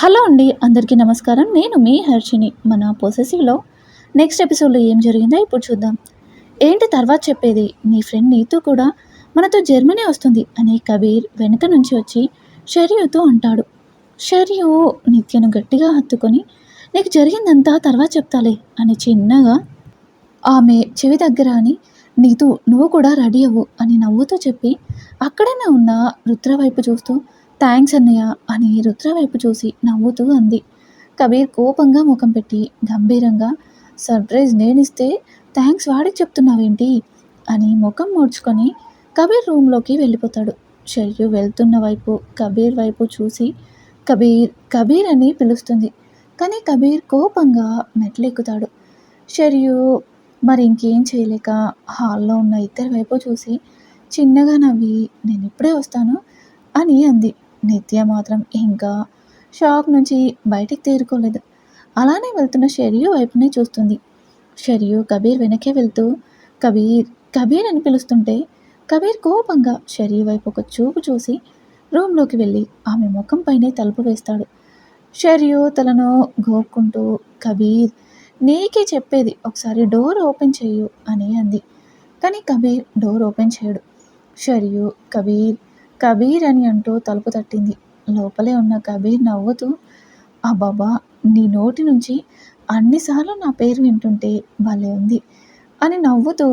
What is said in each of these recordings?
Hello అండి అందరికీ నమస్కారం. నేను మీ హర్షిని మన పొసెసివ్లో నెక్స్ట్ ఎపిసోడ్లో ఏం జరిగిందో ఇప్పుడు చూద్దాం. ఏంటి తర్వాత చెప్పేది? నీ ఫ్రెండ్ నీతూ కూడా మనతో జర్మనీ వస్తుంది అని కబీర్ వెనుక నుంచి వచ్చి షర్యూతో అంటాడు. షర్యు నిత్యను గట్టిగా హత్తుకొని నీకు జరిగిందంతా తర్వాత చెప్తాలే అని చిన్నగా ఆమె చెవి దగ్గర అని నీతూ నువ్వు కూడా రెడీ అవ్వు అని నవ్వుతూ చెప్పి అక్కడనే ఉన్న రుద్ర వైపు చూస్తూ థ్యాంక్స్ అన్నయ్య అని రుద్ర వైపు చూసి నవ్వుతూ అంది. కబీర్ కోపంగా ముఖం పెట్టి గంభీరంగా సర్ప్రైజ్ నేనిస్తే థ్యాంక్స్ వాడికి చెప్తున్నావేంటి? అని ముఖం మూడ్చుకొని కబీర్ రూమ్లోకి వెళ్ళిపోతాడు. షర్యు వెళ్తున్న వైపు కబీర్ వైపు చూసి కబీర్ కబీర్ అని పిలుస్తుంది. కానీ కబీర్ కోపంగా మెట్లెక్కుతాడు. షర్యు మరి ఇంకేం చేయలేక హాల్లో ఉన్న ఇద్దరి వైపు చూసి చిన్నగా నవ్వి నేను ఇప్పుడే వస్తాను అని అంది. నిత్య మాత్రం ఇంకా షాక్ నుంచి బయటికి తేరుకోలేదు. అలానే వెళ్తున్న షరియు వైపునే చూస్తుంది. షరియు కబీర్ వెనకే వెళ్తూ కబీర్ కబీర్ అని పిలుస్తుంటే కబీర్ కోపంగా షరియు వైపు ఒక చూపు చూసి రూమ్లోకి వెళ్ళి ఆమె ముఖం పైనే తలుపు వేస్తాడు. షరియు తలను గోక్కుంటూ కబీర్ నీకే చెప్పేది ఒకసారి డోర్ ఓపెన్ చేయు అని అంది. కానీ కబీర్ డోర్ ఓపెన్ చేయడు. షరియు కబీర్ కబీర్ అని అంటూ తలుపు తట్టింది. లోపలే ఉన్న కబీర్ నవ్వుతూ ఆ బాబా నీ నోటి నుంచి అన్నిసార్లు నా పేరు వింటుంటే భలే ఉంది అని నవ్వుతూ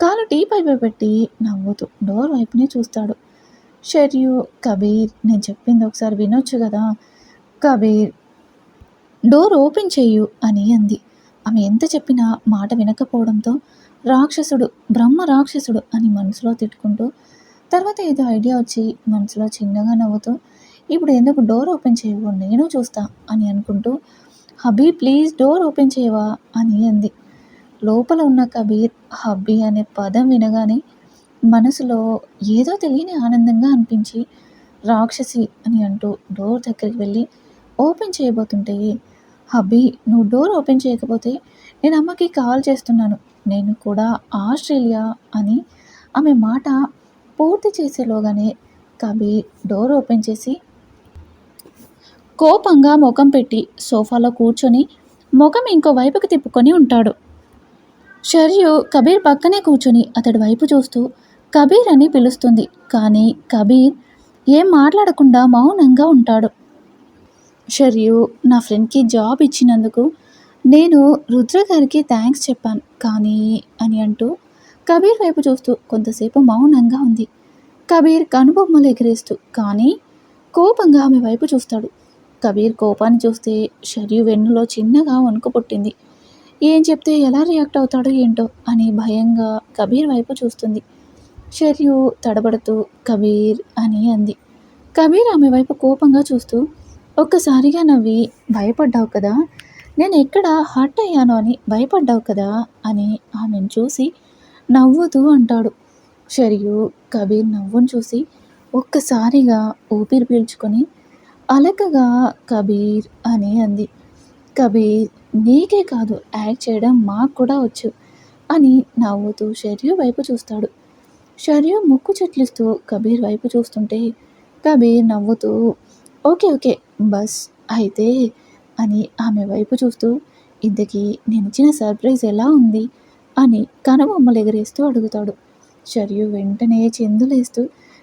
కాలు టీ పైపై పెట్టి నవ్వుతూ డోర్ వైపునే చూస్తాడు. షర్యు కబీర్ నేను చెప్పింది ఒకసారి వినొచ్చు కదా? కబీర్ డోర్ ఓపెన్ చెయ్యు అని అంది. ఆమె ఎంత చెప్పినా మాట వినకపోవడంతో రాక్షసుడు బ్రహ్మ రాక్షసుడు అని మనసులో తిట్టుకుంటూ తర్వాత ఏదో ఐడియా వచ్చి మనసులో చిన్నగా నవ్వుతూ ఇప్పుడు ఎందుకు డోర్ ఓపెన్ చేయవు నేను చూస్తా అని అనుకుంటూ హబీ ప్లీజ్ డోర్ ఓపెన్ చేయవా? అని అంది. లోపల ఉన్న కబీర్ హబ్బీ అనే పదం వినగానే మనసులో ఏదో తెలియని ఆనందంగా అనిపించి రాక్షసి అని అంటూ డోర్ దగ్గరికి వెళ్ళి ఓపెన్ చేయబోతుంటే హబ్బీ నువ్వు డోర్ ఓపెన్ చేయకపోతే నేను అమ్మకి కాల్ చేస్తున్నాను. నేను కూడా ఆస్ట్రేలియా అని ఆమె మాట పూర్తి చేసేలోగానే కబీర్ డోర్ ఓపెన్ చేసి కోపంగా ముఖం పెట్టి సోఫాలో కూర్చొని ముఖం ఇంకో వైపుకి తిప్పుకొని ఉంటాడు. షర్యు కబీర్ పక్కనే కూర్చొని అతడి వైపు చూస్తూ కబీర్ అని పిలుస్తుంది. కానీ కబీర్ ఏం మాట్లాడకుండా మౌనంగా ఉంటాడు. షర్యు నా ఫ్రెండ్కి జాబ్ ఇచ్చినందుకు నేను రుద్ర గారికి థ్యాంక్స్ చెప్పాను. కానీ అని అంటూ కబీర్ వైపు చూస్తూ కొంతసేపు మౌనంగా ఉంది. కబీర్ కనుబొమ్మలు ఎగిరేస్తూ కానీ కోపంగా ఆమె వైపు చూస్తాడు. కబీర్ కోపాన్ని చూస్తే షర్యు వెన్నులో చిన్నగా వణుకు పుట్టింది. ఏం చెప్తే ఎలా రియాక్ట్ అవుతాడో ఏంటో అని భయంగా కబీర్ వైపు చూస్తుంది. షర్యు తడబడుతూ కబీర్ అని అంది. కబీర్ ఆమె వైపు కోపంగా చూస్తూ ఒక్కసారిగా నవ్వి భయపడ్డావు కదా? నేను ఎక్కడ హర్ట్ అయ్యానో అని భయపడ్డావు కదా? అని ఆమెను చూసి నవ్వుతూ అంటాడు. షరియు కబీర్ నవ్వును చూసి ఒక్కసారిగా ఊపిరి పీల్చుకొని అలకగా కబీర్ అని అంది. కబీర్ నీకే కాదు యాక్ట్ చేయడం మాకు కూడా వచ్చు అని నవ్వుతూ షర్యు వైపు చూస్తాడు. షర్యు ముక్కు చెట్లిస్తూ కబీర్ వైపు చూస్తుంటే కబీర్ నవ్వుతూ ఓకే ఓకే బస్ అయితే అని ఆమె వైపు చూస్తూ ఇంతకీ నేను ఇచ్చిన సర్ప్రైజ్ ఎలా ఉంది? అని కనుబొమ్మలు ఎగరేస్తూ అడుగుతాడు. షర్యు వెంటనే చెందులేస్తూ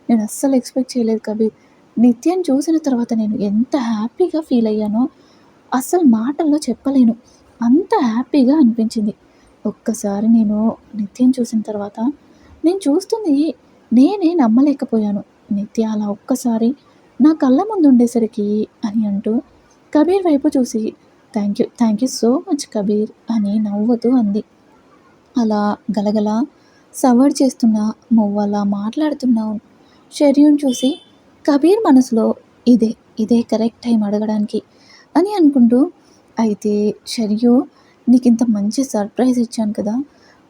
నేను అస్సలు ఎక్స్పెక్ట్ చేయలేదు కబీర్. నిత్యం చూసిన తర్వాత నేను ఎంత హ్యాపీగా ఫీల్ అయ్యానో అస్సలు మాటల్లో చెప్పలేను. అంత హ్యాపీగా అనిపించింది. ఒక్కసారి నేను నిత్యం చూసిన తర్వాత నేను చూస్తుంది నేనే నమ్మలేకపోయాను. నిత్య అలా ఒక్కసారి నా కళ్ళ ముందు ఉండేసరికి అని అంటూ కబీర్ వైపు చూసి thank you thank you so much Kabir అని నవ్వుతూ అంది. అలా గలగల సవర్డ్ చేస్తున్న మువ్వలా మాట్లాడుతున్నావు. షర్యూన్ చూసి కబీర్ మనసులో ఇదే ఇదే కరెక్ట్ టైం అడగడానికి అని అనుకుంటూ అయితే షర్యు నీకు ఇంత మంచి సర్ప్రైజ్ ఇచ్చాను కదా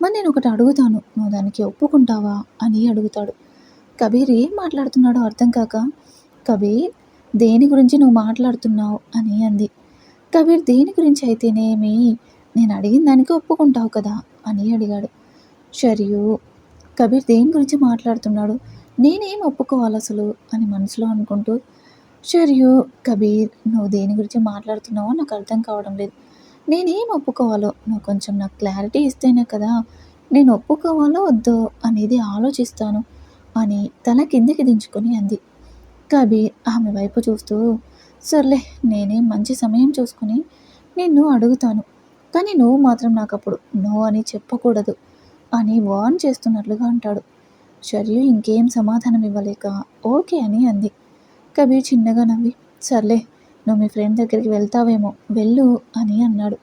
మరి నేను ఒకటి అడుగుతాను నువ్వు దానికి ఒప్పుకుంటావా అని అడుగుతాడు. కబీర్ ఏం మాట్లాడుతున్నాడో అర్థం కాక కబీర్ దేని గురించి నువ్వు మాట్లాడుతున్నావు అని అంది. కబీర్ దేని గురించి అయితేనేమి నేను అడిగిన దానికి ఒప్పుకుంటావు కదా అని అడిగాడు. షరియు కబీర్ దేని గురించి మాట్లాడుతున్నాడు? నేనేం ఒప్పుకోవాలి అసలు? అని మనసులో అనుకుంటూ షరియు కబీర్ నువ్వు దేని గురించి మాట్లాడుతున్నావో నాకు అర్థం కావడం లేదు. నేనేం ఒప్పుకోవాలో? నువ్వు కొంచెం నాకు క్లారిటీ ఇస్తేనే కదా. నేను ఒప్పుకోవాలో వద్దో అనేది ఆలోచిస్తాను అని తల కిందికి దించుకొని అంది. కబీర్ ఆమె వైపు చూస్తూ సర్లే నేనే మంచి సమయం చూసుకుని నిన్ను అడుగుతాను. కానీ నువ్వు మాత్రం నాకు అప్పుడు నో అని చెప్పకూడదు అని వార్న్ చేస్తున్నట్లుగా అంటాడు. షర్యు ఇంకేం సమాధానం ఇవ్వలేక ఓకే అని అంది. కబీర్ చిన్నగా నవ్వి సర్లే నువ్వు మీ ఫ్రెండ్ దగ్గరికి వెళ్తావేమో వెళ్ళు అని అన్నాడు.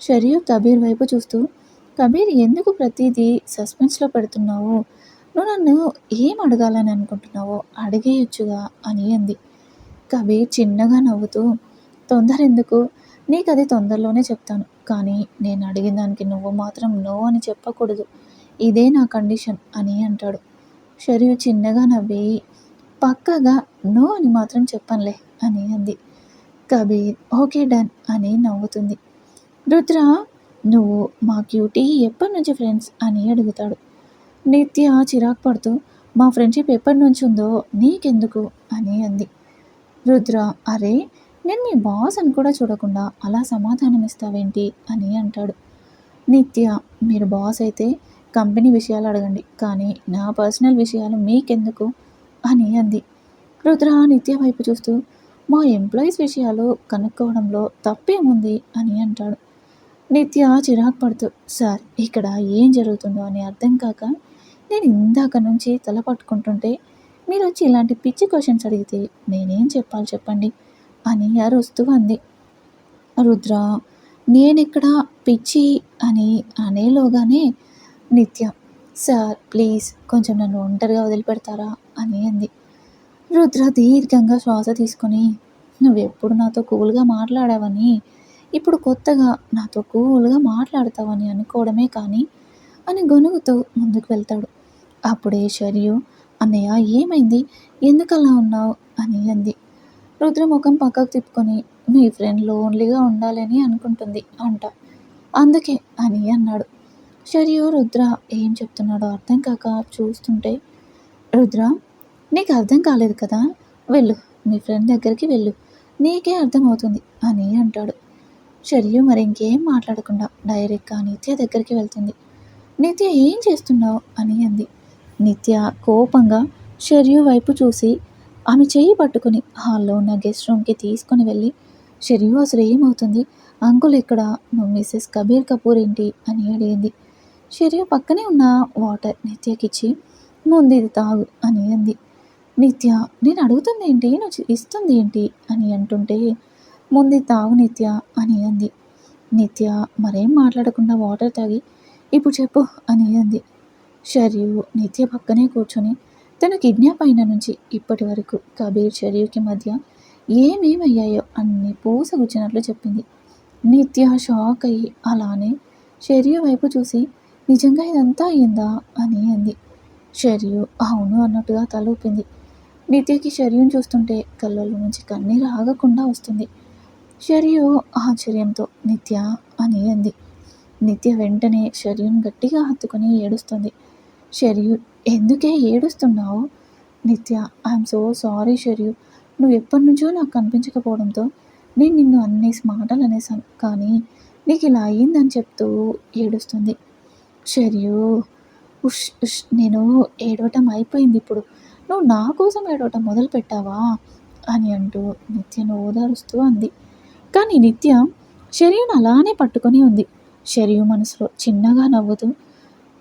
షర్యు కబీర్ వైపు చూస్తూ కబీర్ ఎందుకు ప్రతిదీ సస్పెన్స్లో పెడుతున్నావు? నువ్వు నన్ను ఏం అడగాలని అనుకుంటున్నావో అడిగేయచ్చుగా అని అంది. కబీర్ చిన్నగా నవ్వుతూ తొందర ఎందుకు నీకు అది తొందరలోనే చెప్తాను. కానీ నేను అడిగిన దానికి నువ్వు మాత్రం నో అని చెప్పకూడదు. ఇదే నా కండిషన్ అని అంటాడు. షరియు చిన్నగా నవ్వి పక్కగా నో అని మాత్రం చెప్పనులే అని అంది. కబీర్ ఓకే డన్ అని నవ్వుతుంది. రుద్ర నువ్వు మా క్యూటీ ఎప్పటి నుంచి ఫ్రెండ్స్? అని అడుగుతాడు. నిత్య చిరాకు పడుతూ మా ఫ్రెండ్షిప్ ఎప్పటి నుంచి ఉందో నీకెందుకు? అని అంది. రుద్ర అరే నేను మీ బాస్ అని కూడా చూడకుండా అలా సమాధానం ఇస్తావేంటి అని అంటాడు. నిత్య మీరు బాస్ అయితే కంపెనీ విషయాలు అడగండి కానీ నా పర్సనల్ విషయాలు మీకెందుకు అని అంది. రుద్ర నిత్య వైపు చూస్తూ మా ఎంప్లాయీస్ విషయాలు కనుక్కోవడంలో తప్పేముంది అని అంటాడు. నిత్య చిరాకు పడుతూ సార్ ఇక్కడ ఏం జరుగుతుందో అని అర్థం కాక నేను ఇందాక నుంచి తల పట్టుకుంటుంటే మీరు వచ్చి ఇలాంటి పిచ్చి క్వశ్చన్స్ అడిగితే నేనేం చెప్పాలి చెప్పండి? అని అరుస్తూ అంది. రుద్ర నేనిక్కడ పిచ్చి అని అనేలోగానే నిత్య సార్ ప్లీజ్ కొంచెం నన్ను ఒంటరిగా వదిలిపెడతారా? అని అంది. రుద్ర దీర్ఘంగా శ్వాస తీసుకొని నువ్వెప్పుడు నాతో కూల్గా మాట్లాడావని ఇప్పుడు కొత్తగా నాతో కూల్గా మాట్లాడతావని అనుకోవడమే కానీ అని గొనుగుతూ ముందుకు వెళ్తాడు. అప్పుడే షరియు అన్నయ్య ఏమైంది? ఎందుకలా ఉన్నావు? అని అంది. రుద్ర ముఖం పక్కకు తిప్పుకొని మీ ఫ్రెండ్ లోన్లీగా ఉండాలని అనుకుంటుంది అంట. అందుకే అని అన్నాడు. షరియు రుద్ర ఏం చెప్తున్నాడో అర్థం కాక చూస్తుంటే రుద్ర నీకు అర్థం కాలేదు కదా? వెళ్ళు మీ ఫ్రెండ్ దగ్గరికి వెళ్ళు నీకే అర్థమవుతుంది అని అంటాడు. షరియు మరి ఇంకేం మాట్లాడకుండా డైరెక్ట్గా నిత్య దగ్గరికి వెళ్తుంది. నిత్య ఏం చేస్తున్నావు? అని అంది. నిత్య కోపంగా షరియు వైపు చూసి ఆమె చేయి పట్టుకుని హాల్లో ఉన్న గెస్ట్ రూమ్కి తీసుకొని వెళ్ళి షెరియు అసలు ఏమవుతుంది? అంకుల్ ఇక్కడ నువ్వు మిస్సెస్ కబీర్ కపూర్ ఏంటి? అని అడిగింది. షెరియు పక్కనే ఉన్న వాటర్ నిత్యకిచ్చి ముందు ఇది తాగు అని అంది. నిత్య నేను అడుగుతుంది ఏంటి? నువ్వు ఇస్తుంది ఏంటి? అని అంటుంటే ముందు తాగు నిత్య అని అంది. నిత్య మరేం మాట్లాడకుండా వాటర్ తాగి ఇప్పుడు చెప్పు అని అంది. షరియు నిత్య పక్కనే కూర్చొని తన కిడ్నాప్ అయిన నుంచి ఇప్పటి వరకు కబీర్ షర్యుకి మధ్య ఏమేమయ్యాయో అన్ని పూసగుచ్చినట్లు చెప్పింది. నిత్య షాక్ అయ్యి అలానే షర్యు వైపు చూసి నిజంగా ఇదంతా అయ్యిందా? అని అంది. షర్యు అవును అన్నట్టుగా తల ఊపింది నిత్యకి షర్యుని చూస్తుంటే కళ్ళలో నుంచి కన్నీరు ఆగకుండా వస్తుంది. షర్యు ఆశ్చర్యంతో నిత్య అని అంది. నిత్య వెంటనే షర్యుని గట్టిగా హత్తుకొని ఏడుస్తుంది. షర్యు ఎందుకే ఏడుస్తున్నావు? నిత్య ఐఎమ్ సో సారీ షర్యు. నువ్వు ఎప్పటి నుంచో నాకు కనిపించకపోవడంతో నేను నిన్ను అన్ని మాటలు అనేసాను కానీ నీకు ఇలా అయ్యిందని చెప్తూ ఏడుస్తుంది. షర్యు ఉష్ ఉష్ నేను ఏడవటం అయిపోయింది ఇప్పుడు. నువ్వు నా కోసం ఏడవటం మొదలు పెట్టావా అని అంటూ నిత్యను ఓదారుస్తూ అంది. కానీ నిత్య శరీరం అలానే పట్టుకొని ఉంది. శరీరం మనసులో చిన్నగా నవ్వుతూ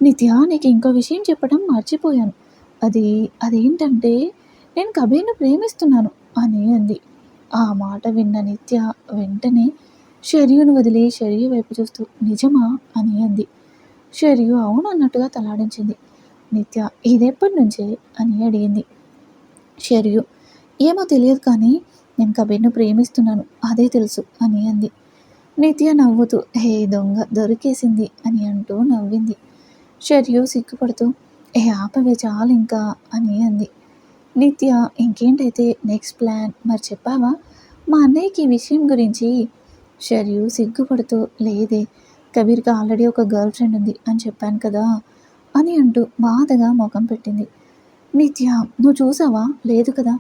నిత్య నీకు ఇంకో విషయం చెప్పడం మర్చిపోయాను. అది అదేంటంటే నేను కబీర్ను ప్రేమిస్తున్నాను అని అంది. ఆ మాట విన్న నిత్య వెంటనే షర్యును వదిలి షర్యు వైపు చూస్తూ నిజమా? అని అంది. షర్యు అవును అన్నట్టుగా తలాడించింది. నిత్య ఇదెప్పటి నుంచే? అని అడిగింది. షర్యు ఏమో తెలియదు కానీ నేను కబీర్ను ప్రేమిస్తున్నాను అదే తెలుసు అని అంది. నిత్య నవ్వుతూ హే దొంగ దొరికేసింది అని అంటూ నవ్వింది. షర్యు సిగ్గుపడుతూ ఏ ఆపవే చాలు ఇంకా అని అంది. నిత్య ఇంకేంటైతే నెక్స్ట్ ప్లాన్ మరి చెప్పావా? మా అన్నయ్యకి ఈ విషయం గురించి. షర్యు సిగ్గుపడుతూ లేదే కబీర్కి ఆల్రెడీ ఒక గర్ల్ ఫ్రెండ్ ఉంది అని చెప్పాను కదా అని అంటూ బాధగా ముఖం పెట్టింది. నిత్య నువ్వు చూసావా? లేదు కదా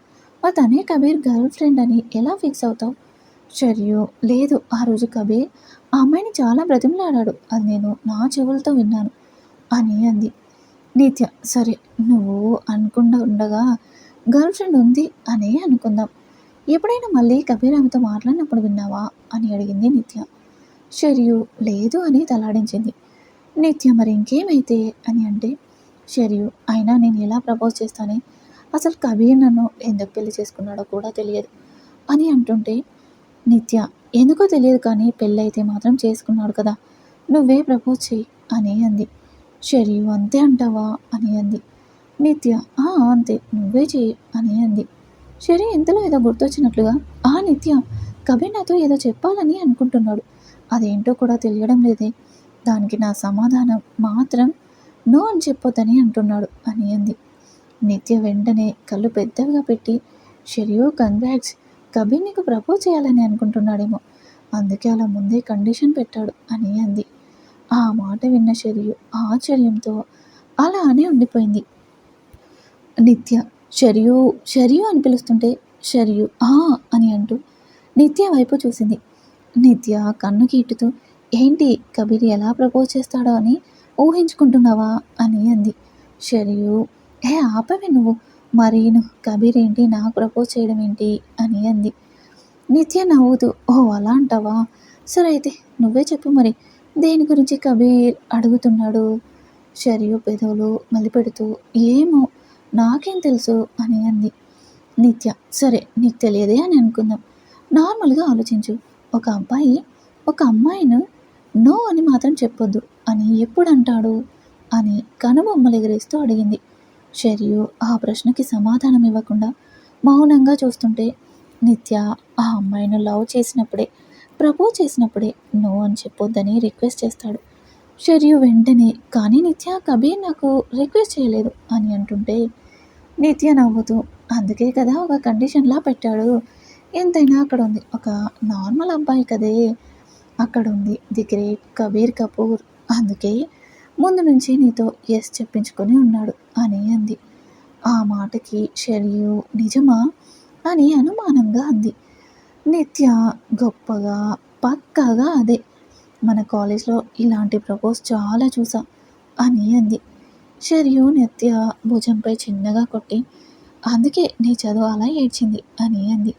మా తనే కబీర్ గర్ల్ ఫ్రెండ్ అని ఎలా ఫిక్స్ అవుతావు? షర్యు లేదు ఆ రోజు కబీర్ ఆ అమ్మాయిని చాలా బ్రతిమలాడాడు. అది నేను నా చెవులతో విన్నాను. అని అంది. నిత్య సరే నువ్వు అనుకుండా ఉండగా గర్ల్ ఫ్రెండ్ ఉంది అనే అనుకుందాం. ఎప్పుడైనా మళ్ళీ కబీర్ ఆమెతో మాట్లాడినప్పుడు విన్నావా? అని అడిగింది నిత్య. షర్యు లేదు అని తలాడించింది. నిత్య మరి ఇంకేమైతే? అని అంటే షర్యు అయినా నేను ఎలా ప్రపోజ్ చేస్తానే? అసలు కబీర్ నన్ను ఎందుకు పెళ్ళి చేసుకున్నాడో కూడా తెలియదు అని అంటుంటే నిత్య ఎందుకో తెలియదు కానీ పెళ్ళైతే మాత్రం చేసుకున్నాడు కదా నువ్వే ప్రపోజ్ చేయి అని అంది. షర్యు అంతే అంటావా? అని అంది. నిత్య "ఆ, అంతే నువ్వే చేయి అని అంది. షరి ఇంతలో ఏదో గుర్తొచ్చినట్లుగా ఆ నిత్య కబీర్ నాతో ఏదో చెప్పాలని అనుకుంటున్నాడు. అదేంటో కూడా తెలియడం లేదే. దానికి నా సమాధానం మాత్రం నో అని చెప్పొద్దని అంటున్నాడు అని అంది. నిత్య వెంటనే కళ్ళు పెద్దవిగా పెట్టి షెరియో కంగ్రాట్స్ కబీర్ నీకు ప్రపోజ్ చేయాలని అనుకుంటున్నాడేమో. అందుకే అలా ముందే కండిషన్ పెట్టాడు అని అంది. ఆ మాట విన్న శరియు ఆశ్చర్యంతో అలానే ఉండిపోయింది. నిత్య షరియు షరియు అని పిలుస్తుంటే షరియు ఆ అని అంటూ నిత్య వైపు చూసింది. నిత్య కన్ను కీటుతూ ఏంటి కబీర్ ఎలా ప్రపోజ్ చేస్తాడో అని ఊహించుకుంటున్నావా? అని అంది. షరియు ఏ ఆపవే నువ్వు. మరి నువ్వు కబీర్ ఏంటి? నాకు ప్రపోజ్ చేయడం ఏంటి? అని అంది. నిత్య నవ్వుతూ ఓ అలా అంటావా? సరే అయితే నువ్వే చెప్పు మరి. దేని గురించి కబీర్ అడుగుతున్నాడు? షరియు పెదవులు మలిపెడుతూ ఏమో నాకేం తెలుసు అని అంది. నిత్య సరే నీకు తెలియదే అని అనుకుందాం. నార్మల్గా ఆలోచించు. ఒక అబ్బాయి ఒక అమ్మాయిను నో అని మాత్రం చెప్పొద్దు. అని ఎప్పుడు అంటాడు అని కనుబొమ్మలు ఎగరేస్తూ అడిగింది. షరియు ఆ ప్రశ్నకి సమాధానం ఇవ్వకుండా మౌనంగా చూస్తుంటే నిత్య ఆ అమ్మాయిను లవ్ చేసినప్పుడే ప్రపోజ్ చేసినప్పుడే నో అని చెప్పొద్దని రిక్వెస్ట్ చేస్తాడు. షరియు వెంటనే కానీ నిత్య కబీర్ నాకు రిక్వెస్ట్ చేయలేదు అని అంటుంటే నిత్య నవ్వుతూ అందుకే కదా ఒక కండిషన్లా పెట్టాడు. ఎంతైనా అక్కడ ఉంది ఒక నార్మల్ అబ్బాయి కదే. అక్కడ ఉంది ది గ్రేట్ కబీర్ కపూర్. అందుకే ముందు నుంచి నీతో ఎస్ చెప్పించుకొని ఉన్నాడు అని అంది. ఆ మాటకి షరియు నిజమా? అని అనుమానంగా అంది. నిత్య గొప్పగా పక్కాగా అదే. మన కాలేజ్లో ఇలాంటి ప్రపోజ్ చాలా చూసా అని అంది. షరియు నిత్య భుజంపై చిన్నగా కొట్టి అందుకే నీ చదువు అలా ఏడ్చింది అని అంది.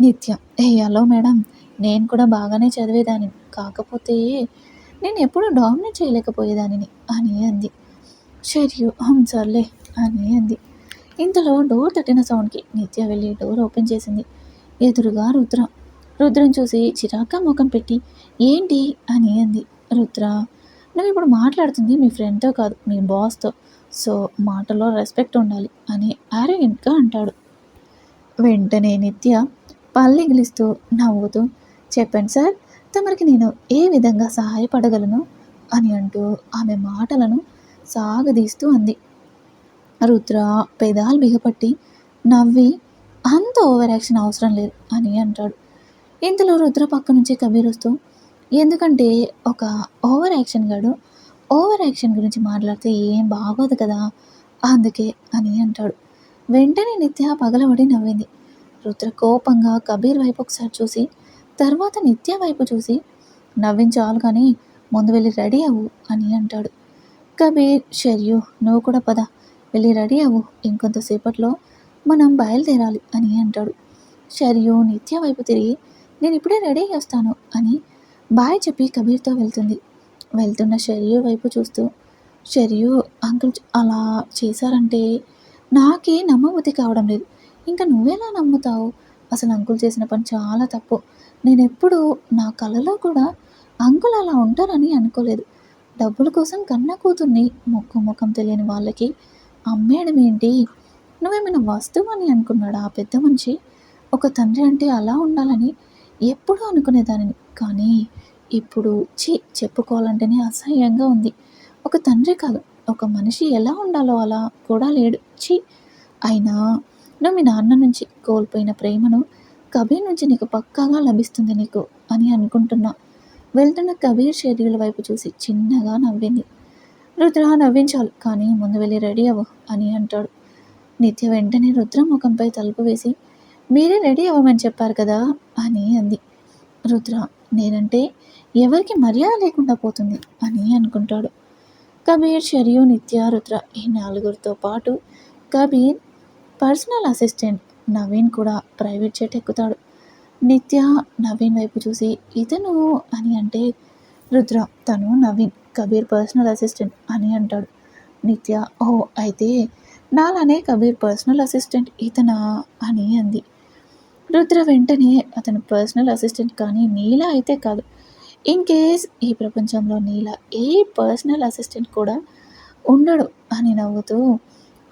నిత్య ఏ హలో మేడం నేను కూడా బాగానే చదివేదాన్ని. కాకపోతే నేను ఎప్పుడూ డామినేట్ చేయలేకపోయేదానిని అని అంది. షర్యు "హమ్, సర్లే అని అంది. ఇంతలో డోర్ తట్టిన సౌండ్కి నిత్య వెళ్ళి డోర్ ఓపెన్ చేసింది. ఎదురుగా రుద్ర. రుద్రం చూసి చిరాగ్గా ముఖం పెట్టి ఏంటి? అని అంది. రుద్ర నువ్వు ఇప్పుడు మాట్లాడుతుంది మీ ఫ్రెండ్తో కాదు మీ బాస్తో. సో మాటలో రెస్పెక్ట్ ఉండాలి అని ఆరోగ్యంగా అంటాడు. వెంటనే నిత్య పల్లెగిలిస్తూ నవ్వుతూ చెప్పండి సార్ తమరికి నేను ఏ విధంగా సహాయపడగలను? అని అంటూ ఆమె మాటలను సాగదీస్తూ అంది. రుద్ర పెదాలు బిగపట్టి నవ్వి అంత ఓవర్ యాక్షన్ అవసరం లేదు అని అంటాడు. ఇంతలో రుద్ర పక్క నుంచి కబీర్ వస్తూ ఎందుకంటే ఒక ఓవర్ యాక్షన్ గాడు ఓవర్ యాక్షన్ గురించి మాట్లాడితే ఏం బాగోదు కదా అందుకే అని అంటాడు. వెంటనే నిత్య పగలబడి నవ్వింది. రుద్ర కోపంగా కబీర్ వైపు ఒకసారి చూసి తర్వాత నిత్య వైపు చూసి నవ్వించాలి కానీ ముందు వెళ్ళి రెడీ అవ్వు అని అంటాడు. కబీర్ షర్యు నువ్వు కూడా పద వెళ్ళి రెడీ అవ్వు. ఇంకొంతసేపట్లో మనం బయలుదేరాలి అని అంటాడు. షర్యు నిత్య వైపు తిరిగి నేను ఇప్పుడే రెడీ చేస్తాను అని బాయ్ చెప్పి కబీర్తో వెళ్తుంది. వెళ్తున్న షర్యు వైపు చూస్తూ షర్యు అంకుల్ అలా చేశారంటే నాకే నమ్మబుద్ధి కావడం లేదు. ఇంకా నువ్వెలా నమ్ముతావు? అసలు అంకుల్ చేసిన పని చాలా తప్పు. నేను ఎప్పుడు నా కలలో కూడా అంకుల్ అలా ఉంటారని అనుకోలేదు. డబ్బుల కోసం కన్న కూతుర్ని ముక్కు ముఖం తెలియని వాళ్ళకి అమ్మేయడం ఏంటి నువ్వేమైనా వస్తువు అని అనుకున్నాడు ఆ పెద్ద మనిషి? ఒక తండ్రి అంటే అలా ఉండాలని ఎప్పుడూ అనుకునేదానిని. కానీ ఇప్పుడు చీ చెప్పుకోవాలంటేనే అసహ్యంగా ఉంది. ఒక తండ్రి కాదు ఒక మనిషి ఎలా ఉండాలో అలా కూడా లేడు. చీ అయినా నువ్వు మీ నాన్న నుంచి కోల్పోయిన ప్రేమను కబీర్ నుంచి నీకు పక్కాగా లభిస్తుంది నీకు అని అనుకుంటున్నా. వెళ్తున్న కబీర్ షెడ్యూల్ వైపు చూసి చిన్నగా నవ్వింది. రుద్ర నవ్వించాలి కానీ ముందు వెళ్ళి రెడీ అవ్వు అని అంటాడు. నిత్య వెంటనే రుద్ర ముఖంపై తలుపు వేసి మీరే రెడీ అవ్వమని చెప్పారు కదా అని అంది. రుద్ర నేనంటే ఎవరికి మర్యాద లేకుండా పోతుంది అని అనుకుంటాడు. కబీర్ షరియు నిత్య రుద్ర ఈ నలుగురితో పాటు కబీర్ పర్సనల్ అసిస్టెంట్ నవీన్ కూడా ప్రైవేట్ జెట్ ఎక్కుతాడు. నిత్య నవీన్ వైపు చూసి ఇతను అని అంటే రుద్ర తను నవీన్ కబీర్ పర్సనల్ అసిస్టెంట్ అని అంటాడు. నిత్య ఓ అయితే నాలానే కబీర్ పర్సనల్ అసిస్టెంట్ ఇతనా అని అంది. రుద్ర వెంటనే అతను పర్సనల్ అసిస్టెంట్ కానీ నీల అయితే కాదు. ఇన్ కేస్ ఈ ప్రపంచంలో నీల ఏ పర్సనల్ అసిస్టెంట్ కూడా ఉండడు అని నవ్వుతూ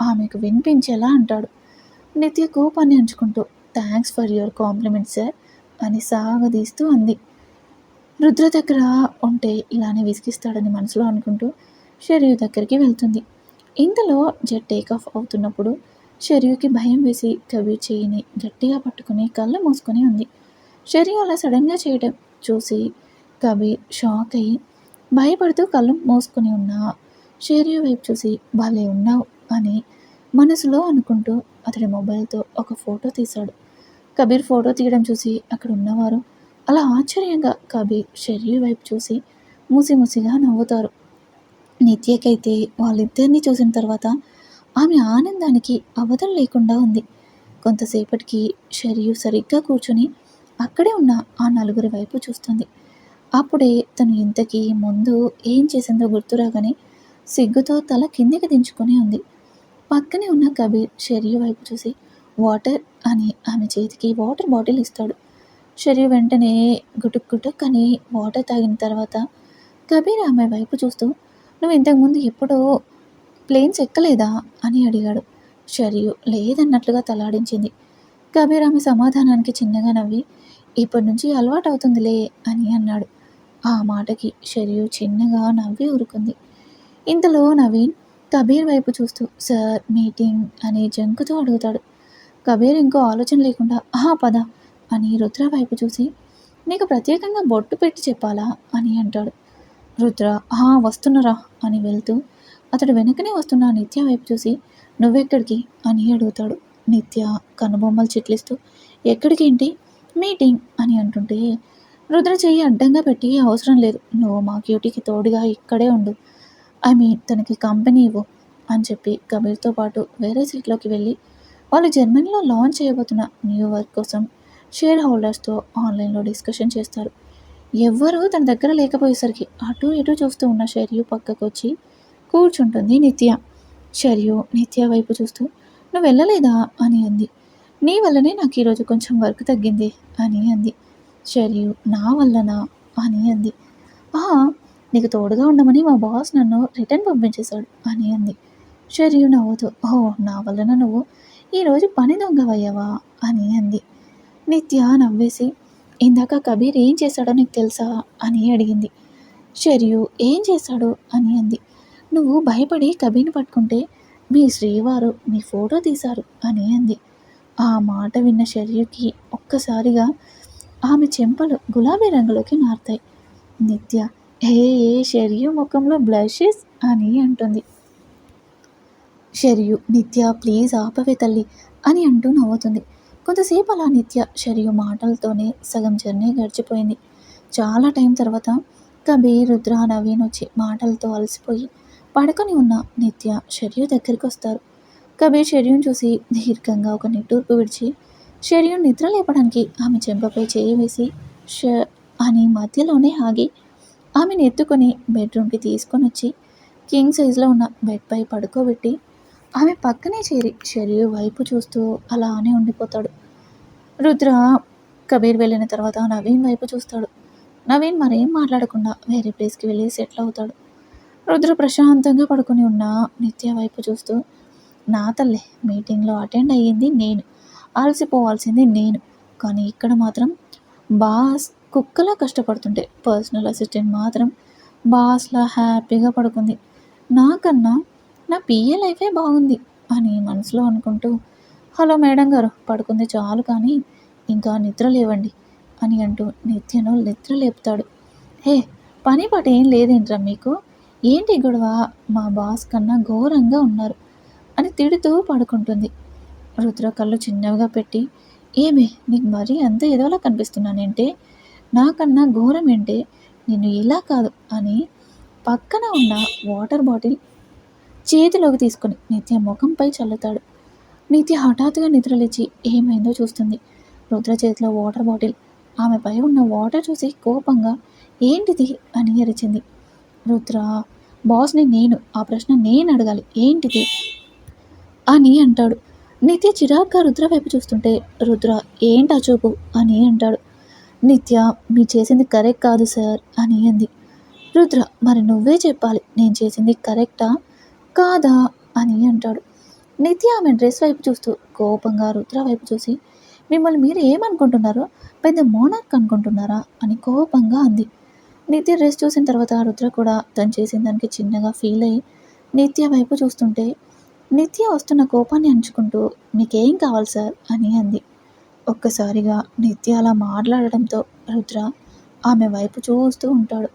ఆమెకు వినిపించేలా అంటాడు. నిత్య కోపాన్ని అంచుకుంటూ thanks for your compliment sir అని సాగదీస్తూ అంది. రుద్ర దగ్గర ఉంటే ఇలానే విసిగిస్తాడని మనసులో అనుకుంటూ షరియు దగ్గరికి వెళ్తుంది. ఇంతలో జెట్ టేక్ ఆఫ్ అవుతున్నప్పుడు షరియుకి భయం వేసి కబీర్ చేయిని గట్టిగా పట్టుకుని కళ్ళు మూసుకొని ఉంది. షెరియు అలా సడన్గా చేయడం చూసి కబీర్ షాక్ అయ్యి భయపడుతూ కళ్ళు మూసుకొని ఉన్నా షరియు వైపు చూసి భలే ఉన్నావు అని మనసులో అనుకుంటూ అతడి మొబైల్తో ఒక ఫోటో తీశాడు. కబీర్ ఫోటో తీయడం చూసి అక్కడ ఉన్నవారు అలా ఆశ్చర్యంగా కబీర్ షెరియు వైపు చూసి మూసి మూసిగా నవ్వుతారు. నిత్యకైతే వాళ్ళిద్దరిని చూసిన తర్వాత ఆమె ఆనందానికి అవధం లేకుండా ఉంది. కొంతసేపటికి షరియు సరిగ్గా కూర్చొని అక్కడే ఉన్న ఆ నలుగురి వైపు చూస్తుంది. అప్పుడే తను ఇంతకీ ముందు ఏం చేసిందో గుర్తురాగానే సిగ్గుతో తల కిందికి దించుకొని ఉంది. పక్కనే ఉన్న కబీర్ షరియు వైపు చూసి వాటర్ అని ఆమె చేతికి వాటర్ బాటిల్ ఇస్తాడు. షరియు వెంటనే గుటుక్ గుటుక్ అని వాటర్ తాగిన తర్వాత కబీర్ ఆమె వైపు చూస్తూ నువ్వు ఇంతకుముందు ఎప్పుడూ ప్లేన్స్ ఎక్కలేదా? అని అడిగాడు. షరియు లేదన్నట్లుగా తలాడించింది. కబీర్ ఆమె సమాధానానికి చిన్నగా నవ్వి ఇప్పటి నుంచి అలవాటు అవుతుందిలే అని అన్నాడు. ఆ మాటకి షరియు చిన్నగా నవ్వి ఊరుకుంది. ఇంతలో నవీన్ కబీర్ వైపు చూస్తూ సార్ మీటింగ్ అని జంకుతూ అడుగుతాడు. కబీర్ ఇంకో ఆలోచన లేకుండా ఆ పద అని రుద్ర వైపు చూసి నీకు ప్రత్యేకంగా బొట్టు పెట్టి చెప్పాలా అని అంటాడు. రుద్ర ఆహా వస్తున్నారా? అని వెళ్తూ అతడు వెనకనే వస్తున్న నిత్య వైపు చూసి నువ్వెక్కడికి? అని అడుగుతాడు. నిత్య కనుబొమ్మలు చిట్లిస్తూ ఎక్కడికి ఏంటి మీటింగ్ అని అంటుంటే రుద్ర చెయ్యి అడ్డంగా పెట్టి అవసరం లేదు నువ్వు మా క్యూటీకి తోడుగా ఇక్కడే ఉండు. ఐ మీన్ తనకి కంపెనీ ఇవ్వు అని చెప్పి కబీర్తో పాటు వేరే సీట్లోకి వెళ్ళి వాళ్ళు జర్మనీలో లాంచ్ చేయబోతున్న న్యూ వర్క్ కోసం షేర్ హోల్డర్స్తో ఆన్లైన్లో డిస్కషన్ చేస్తారు. ఎవ్వరూ తన దగ్గర లేకపోయేసరికి అటు ఇటు చూస్తూ ఉన్న శర్యు పక్కకు వచ్చి కూర్చుంటుంది నిత్య. శర్యు నిత్య వైపు చూస్తూ నువ్వు వెళ్ళలేదా? అని అంది. నీ వల్లనే నాకు ఈరోజు కొంచెం వర్క్ తగ్గింది అని అంది. శర్యు నా వల్లనా? అని అంది. ఆహా నీకు తోడుగా ఉండమని మా బాస్ నన్ను రిటర్న్ పంపించేశాడు అని అంది. శర్యు నవ్వుతూ ఓ నా వలన నువ్వు ఈరోజు పని దొంగవయ్యావా? అని అంది. నిత్య నవ్వేసి ఇందాక కబీర్ ఏం చేశాడో నీకు తెలుసా అని అడిగింది. షర్యు ఏం చేశాడు అని అంది. నువ్వు భయపడి కబీర్ని పట్టుకుంటే మీ శ్రీవారు మీ ఫోటో తీశారు అని అంది. ఆ మాట విన్న షర్యుకి ఒక్కసారిగా ఆమె చెంపలు గులాబీ రంగులోకి మారుతాయి నిత్య ఏ ఏ షర్యు ముఖంలో బ్లషెస్ అని అంటుంది. షర్యు నిత్య ప్లీజ్ ఆపవే తల్లి అని అంటూ నవ్వుతుంది. కొంతసేపు అలా నిత్య షర్యు మాటలతోనే సగం జర్నీ గడిచిపోయింది. చాలా టైం తర్వాత కబీర్ రుద్ర నవీన్ వచ్చి మాటలతో అలసిపోయి పడుకొని ఉన్న నిత్య షర్యు దగ్గరికి వస్తారు. కబీర్ షర్యుని చూసి దీర్ఘంగా ఒక నిట్టూర్పు విడిచి షర్యుని నిద్ర లేపడానికి ఆమె చెంపపై చేయి వేసి ష అని మధ్యలోనే ఆగి ఆమెను ఎత్తుకొని బెడ్రూమ్కి తీసుకొని వచ్చి కింగ్ సైజులో ఉన్న బెడ్పై పడుకోబెట్టి ఆమె పక్కనే చేరి షరియు వైపు చూస్తూ అలానే ఉండిపోతాడు. రుద్ర కబీర్ వెళ్ళిన తర్వాత నవీన్ వైపు చూస్తాడు. నవీన్ మరేం మాట్లాడకుండా వేరే ప్లేస్కి వెళ్ళి సెటిల్ అవుతాడు. రుద్ర ప్రశాంతంగా పడుకొని ఉన్న నిత్య వైపు చూస్తూ నా తల్లే మీటింగ్లో అటెండ్ అయ్యింది నేను. అలసిపోవాల్సింది నేను. కానీ ఇక్కడ మాత్రం బాస్ కుక్కలా కష్టపడుతుంటే పర్సనల్ అసిస్టెంట్ మాత్రం బాస్లా హ్యాపీగా పడుకుంది. నాకన్నా నా పిఏ లైఫే బాగుంది అని మనసులో అనుకుంటూ హలో మేడం గారు పడుకుంది చాలు కానీ ఇంకా నిద్ర లేవండి అని అంటూ నిత్యను నిద్ర లేపుతాడు. హే పని పాట ఏం లేదేంట్రా మీకు? ఏంటి గొడవ? మా బాస్ కన్నా ఘోరంగా ఉన్నారు అని తిడుతూ పడుకుంటుంది. రుద్ర కళ్ళు చిన్నవిగా పెట్టి ఏమే నీకు మరీ అంత ఏదోలా కనిపిస్తున్నానంటే? నాకన్నా ఘోరం ఏంటే నేను ఇలా కాదు అని పక్కన ఉన్న వాటర్ బాటిల్ చేతిలోకి తీసుకొని నిత్య ముఖంపై చల్లుతాడు. నిత్య హఠాత్తుగా నిద్రలేచి ఏమైందో చూస్తుంది. రుద్ర చేతిలో వాటర్ బాటిల్. ఆమెపై ఉన్న వాటర్ చూసి కోపంగా ఏంటిది? అని అరిచింది. రుద్ర బాస్ని నేను ఆ ప్రశ్న నేను అడగాలి. ఏంటిది? అని అంటాడు. నిత్య చిరాగ్గా రుద్ర వైపు చూస్తుంటే రుద్ర ఏంటా చూపు? అని అంటాడు. నిత్య మీ చేసింది కరెక్ట్ కాదు సార్ అని అంది. రుద్ర మరి నువ్వే చెప్పాలి. నేను చేసింది కరెక్టా? కాదా అని అంటాడు. నిత్య ఆమె డ్రెస్ వైపు చూస్తూ కోపంగా రుద్ర వైపు చూసి మిమ్మల్ని మీరు ఏమనుకుంటున్నారో పెద్ద మోనార్క్ అనుకుంటున్నారా? అని కోపంగా అంది. నిత్య డ్రెస్ చూసిన తర్వాత రుద్ర కూడా తను చేసిన దానికి చిన్నగా ఫీల్ అయ్యి నిత్య వైపు చూస్తుంటే నిత్య వస్తున్న కోపాన్ని అంచుకుంటూ మీకేం కావాలి సార్? అని అంది. ఒక్కసారిగా నిత్య అలా మాట్లాడడంతో రుద్ర ఆమె వైపు చూస్తూ ఉంటాడు.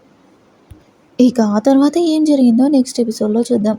ఇక ఆ తర్వాత ఏం జరిగిందో నెక్స్ట్ ఎపిసోడ్లో చూద్దాం.